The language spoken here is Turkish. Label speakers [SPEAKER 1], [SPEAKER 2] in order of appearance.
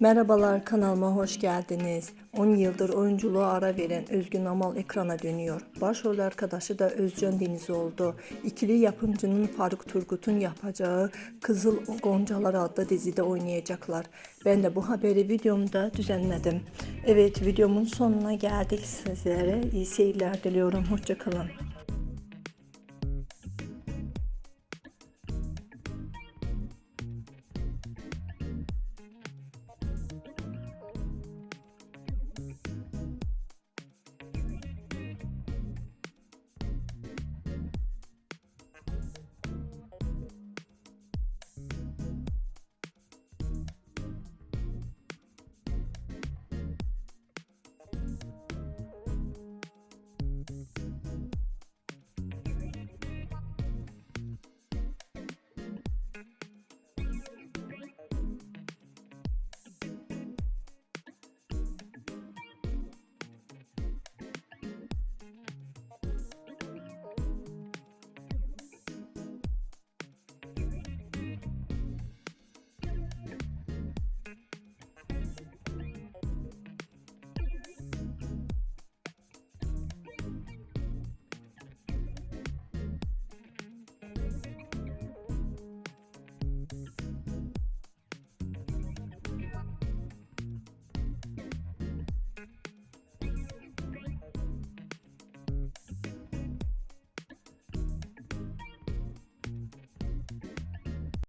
[SPEAKER 1] Merhabalar kanalıma hoş geldiniz. 10 yıldır oyunculuğa ara veren Özgün Amal ekrana dönüyor. Başrol arkadaşı da Özcan Deniz oldu. İkili yapımcının Faruk Turgut'un yapacağı Kızıl Goncalar adlı dizide oynayacaklar. Ben de bu haberi videomda düzenledim. Evet videomun sonuna geldik sizlere. İyi seyirler diliyorum. Hoşçakalın.